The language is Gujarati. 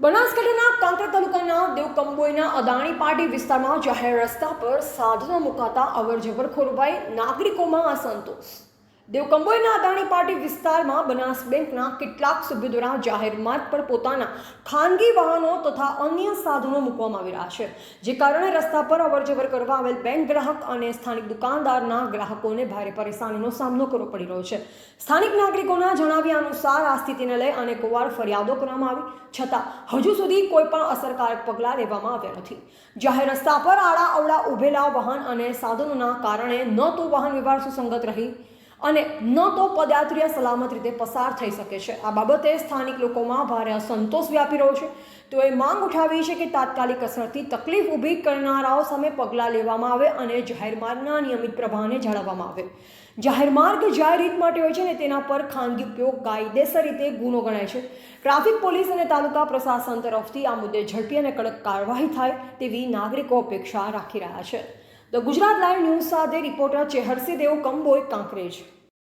બનાસકાંઠાના કાંકરા તાલુકાના દેવકંબોઈના અદાણી પાટી વિસ્તારમાં જાહેર રસ્તા પર સાધનો મુકાતા અવરજવર ખોરવાઈ નાગરિકોમાં અસંતોષ. દેવકંબોઈના અદાણી પાર્ટી વિસ્તારમાં બનાસ બેંકના કેટલાક સભ્યો દ્વારા જાહેર માર્ગ પર પોતાના ખાનગી વાહનો તથા અન્ય સાધનો મૂકવામાં આવી રહ્યા છે, જે કારણે રસ્તા પર અવરજવર કરવા આવેલ બેંક ગ્રાહક અને સ્થાનિક દુકાનદારના ગ્રાહકોને ભારે પરેશાનીનો સામનો કરવો પડી રહ્યો છે. સ્થાનિક નાગરિકોના જણાવ્યા અનુસાર આ સ્થિતિને લઈ અનેકવાર ફરિયાદો કરવામાં આવી, છતાં હજુ સુધી કોઈ પણ અસરકારક પગલાં લેવામાં આવ્યા નથી. જાહેર રસ્તા પર આડા અવડા ઊભેલા વાહન અને સાધનોના કારણે ન તો વાહન વ્યવહાર સુસંગત રહી અને ન તો પદયાત્રીઓ સલામત રીતે પસાર થઈ શકે છે. આ બાબતે સ્થાનિક લોકોમાં ભારે અસંતોષ વ્યાપી રહ્યો છે. તો એ માંગ ઉઠાવી છે કે તાત્કાલિક અસરથી તકલીફ ઊભી કરનારાઓ સામે પગલાં લેવામાં આવે અને જાહેર માર્ગના નિયમિત પ્રવાહને જાળવવામાં આવે. જાહેર માર્ગ જાહેર રીત માટે હોય છે ને તેના પર ખાનગી ઉપયોગ કાયદેસર રીતે ગુનો ગણાય છે. ટ્રાફિક પોલીસ અને તાલુકા પ્રશાસન તરફથી આ મુદ્દે ઝડપી અને કડક કાર્યવાહી થાય તેવી નાગરિકો અપેક્ષા રાખી રહ્યા છે. ધ ગુજરાત લાઈવ ન્યૂઝ સાથે રિપોર્ટર ચેહરસી દેવ કંબોય કાંકરેજ.